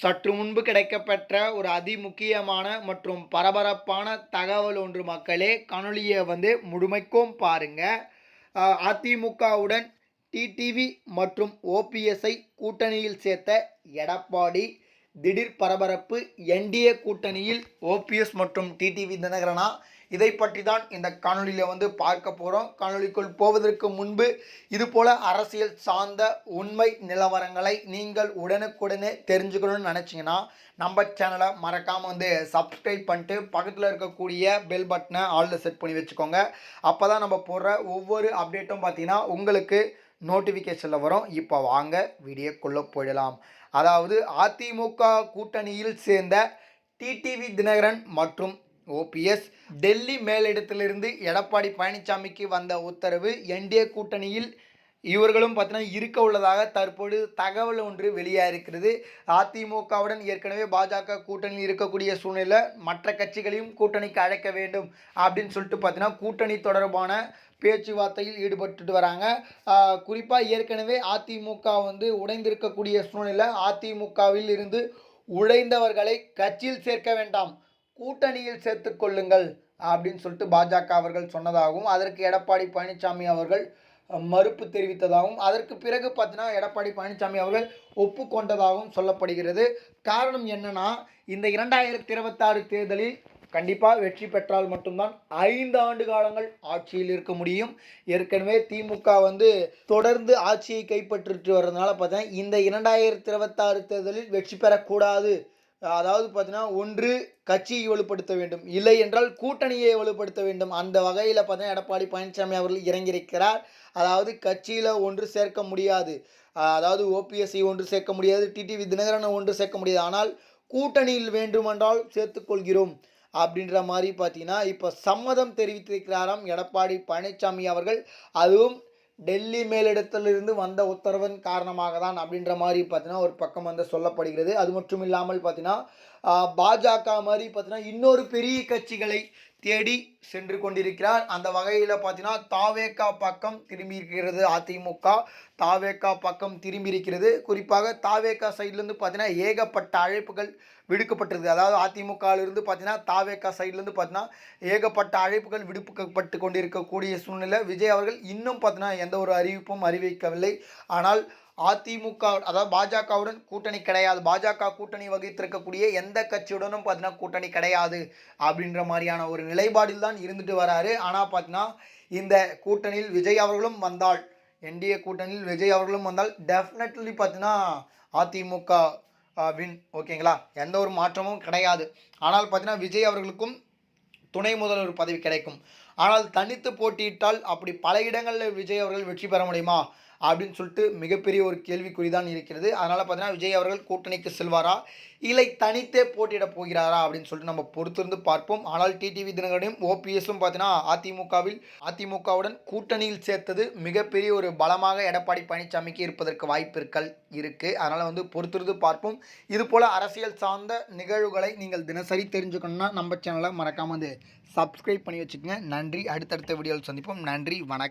சற்று முன்பு கிடைக்கப்பெற்ற ஒரு அதிமுக்கியமான மற்றும் பரபரப்பான தகவல் ஒன்று மக்களே காணொலியை வந்து முழுமைக்கும் பாருங்க. அதிமுகவுடன் டிடிவி மற்றும் ஓபிஎஸ்ஐ கூட்டணியில் சேர்த்த எடப்பாடி திடீர் பரபரப்பு என்டிஏ கூட்டணியில் ஓபிஎஸ் மற்றும் டிடிவி தினகரனா இதை பற்றி தான் இந்த காணொலியில் வந்து பார்க்க போகிறோம் காணொலிக்குள் போவதற்கு முன்பு இதுபோல் அரசியல் சார்ந்த உண்மை நிலவரங்களை நீங்கள் உடனுக்குடனே தெரிஞ்சுக்கணும்னு நினச்சிங்கன்னா நம்ம சேனலை மறக்காமல் வந்து சப்ஸ்கிரைப் பண்ணிட்டு பக்கத்தில் இருக்கக்கூடிய பெல் பட்டனை ஆளில் செட் பண்ணி வச்சுக்கோங்க. அப்போ தான் நம்ம போடுற ஒவ்வொரு அப்டேட்டும் பார்த்தீங்கன்னா உங்களுக்கு நோட்டிஃபிகேஷனில் வரும். இப்போ வாங்க வீடியோக்குள்ளே போயிடலாம். அதாவது அதிமுக கூட்டணியில் சேர்ந்த டிடிவி தினகரன் மற்றும் ஓபிஎஸ் டெல்லி மேலிடத்திலிருந்து எடப்பாடி பழனிசாமிக்கு வந்த உத்தரவு என்டிஏ கூட்டணியில் இவர்களும் பார்த்தீங்கன்னா இருக்க உள்ளதாக தற்போது தகவல் ஒன்று வெளியாக இருக்கிறது அதிமுகவுடன் ஏற்கனவே பாஜக கூட்டணியில் இருக்கக்கூடிய சூழ்நிலை மற்ற கட்சிகளையும் கூட்டணிக்கு அழைக்க வேண்டும் அப்படின்னு சொல்லிட்டு பார்த்தீங்கன்னா கூட்டணி தொடர்பான பேச்சுவார்த்தையில் ஈடுபட்டுட்டு வராங்க. குறிப்பாக ஏற்கனவே அதிமுக வந்து உடைந்திருக்கக்கூடிய சூழ்நிலை அதிமுகவில் இருந்து உழைந்தவர்களை கட்சியில் சேர்க்க வேண்டாம். கூட்டணியில் சேர்த்து கொள்ளுங்கள் அப்படின்னு சொல்லிட்டு பாஜக அவர்கள் சொன்னதாகவும் அதற்கு எடப்பாடி பழனிசாமி அவர்கள் மறுப்பு தெரிவித்ததாகவும் அதற்கு பிறகு பார்த்தீங்கன்னா எடப்பாடி பழனிசாமி அவர்கள் ஒப்புக்கொண்டதாகவும் சொல்லப்படுகிறது. காரணம் என்னன்னா இந்த இரண்டாயிரத்தி இருபத்தாறு தேர்தலில் கண்டிப்பாக வெற்றி பெற்றால் மட்டும்தான் ஐந்து ஆண்டு காலங்கள் ஆட்சியில் இருக்க முடியும். ஏற்கனவே திமுக வந்து தொடர்ந்து ஆட்சியை கைப்பற்றிட்டு வர்றதுனால பார்த்தீங்கன்னா இந்த இரண்டாயிரத்தி இருபத்தாறு தேர்தலில் வெற்றி பெறக்கூடாது அதாவது பார்த்தீங்கன்னா ஒன்று கட்சியை வலுப்படுத்த வேண்டும். இல்லை என்றால் கூட்டணியை வலுப்படுத்த வேண்டும். அந்த வகையில் பார்த்தீங்கன்னா எடப்பாடி பழனிசாமி அவர்கள் இறங்கியிருக்கிறார். அதாவது கட்சியில் ஒன்று சேர்க்க முடியாது. அதாவது ஓபிஎஸ்சி ஒன்று சேர்க்க முடியாது. டிடிவி தினகரனை ஒன்று சேர்க்க முடியாது. ஆனால் கூட்டணியில் வேண்டுமென்றால் சேர்த்துக்கொள்கிறோம் அப்படின்ற மாதிரி பார்த்தீங்கன்னா இப்போ சம்மதம் தெரிவித்திருக்கிறாராம் எடப்பாடி பழனிசாமி அவர்கள். அதுவும் டெல்லி மேலிடத்திலிருந்து வந்த உத்தரவின் காரணமாக தான் அப்படின்ற மாதிரி பார்த்தீங்கன்னா ஒரு பக்கம் வந்து சொல்லப்படுகிறது. அது மட்டும் இல்லாமல் பார்த்தீங்கன்னா பாஜக மாதிரி பார்த்தீங்கன்னா இன்னொரு பெரிய கட்சிகளை தேடி சென்று கொண்டிருக்கிறார். அந்த வகையில் பார்த்தீங்கன்னா தாவேக்கா பக்கம் திரும்பி இருக்கிறது அதிமுக. தாவேக்கா பக்கம் திரும்பி இருக்கிறது குறிப்பாக தாவேக்கா சைட்லேருந்து பார்த்தீங்கன்னா ஏகப்பட்ட அழைப்புகள் விடுக்கப்பட்டிருக்கு அதாவது அதிமுகவிலிருந்து பார்த்தீங்கன்னா தாவேக்கா சைட்லேருந்து பார்த்தீங்கன்னா ஏகப்பட்ட அழைப்புகள் விடுக்கப்பட்டு கொண்டிருக்கக்கூடிய சூழ்நிலை. விஜய் அவர்கள் இன்னும் பார்த்தீங்கன்னா எந்த ஒரு அறிவிப்பும் அறிவிக்கவில்லை. ஆனால் அதிமுக அதாவது பாஜகவுடன் கூட்டணி கிடையாது. பாஜக கூட்டணி வகித்திருக்கக்கூடிய எந்த கட்சியுடனும் பார்த்தீங்கன்னா கூட்டணி கிடையாது அப்படின்ற மாதிரியான ஒரு நிலைப்பாடில் தான் இருந்துட்டு வராரு. ஆனால் பார்த்தீங்கன்னா இந்த கூட்டணியில் விஜய் அவர்களும் வந்தால் என்டிஏ கூட்டணியில் விஜய் அவர்களும் வந்தால் டெஃபினெட்லி பார்த்தீங்கன்னா அதிமுக வின். ஓகேங்களா? எந்த ஒரு மாற்றமும் கிடையாது. ஆனால் பார்த்தீங்கன்னா விஜய் அவர்களுக்கும் துணை முதல்வர் பதவி கிடைக்கும். ஆனால் தனித்து போட்டியிட்டால் அப்படி பல இடங்களில் விஜய் அவர்கள் வெற்றி பெற முடியுமா? அப்படின்னு சொல்லிட்டு மிகப்பெரிய ஒரு கேள்விக்குறி தான் இருக்கிறது. அதனால் பார்த்தீங்கன்னா விஜய் அவர்கள் கூட்டணிக்கு செல்வாரா? இல்லை தனித்தே போட்டியிட போகிறாரா? அப்படின்னு சொல்லிட்டு நம்ம பொறுத்திருந்து பார்ப்போம். ஆனால் டிடிவி தினகரனையும் ஓபிஎஸும் பார்த்தீங்கன்னா அதிமுகவில் அதிமுகவுடன் கூட்டணியில் சேர்த்தது மிகப்பெரிய ஒரு பலமாக எடப்பாடி பழனிசாமிக்கு இருப்பதற்கு வாய்ப்பிற்கள் இருக்குது அதனால் வந்து பொறுத்திருந்து பார்ப்போம். இது போல் அரசியல் சார்ந்த நிகழ்வுகளை நீங்கள் தினசரி தெரிஞ்சுக்கணுன்னா நம்ம சேனலை மறக்காமல் வந்து சப்ஸ்கிரைப் பண்ணி வச்சுக்கோங்க. நன்றி. அடுத்தடுத்த வீடியோவில் சந்திப்போம். நன்றி. வணக்கம்.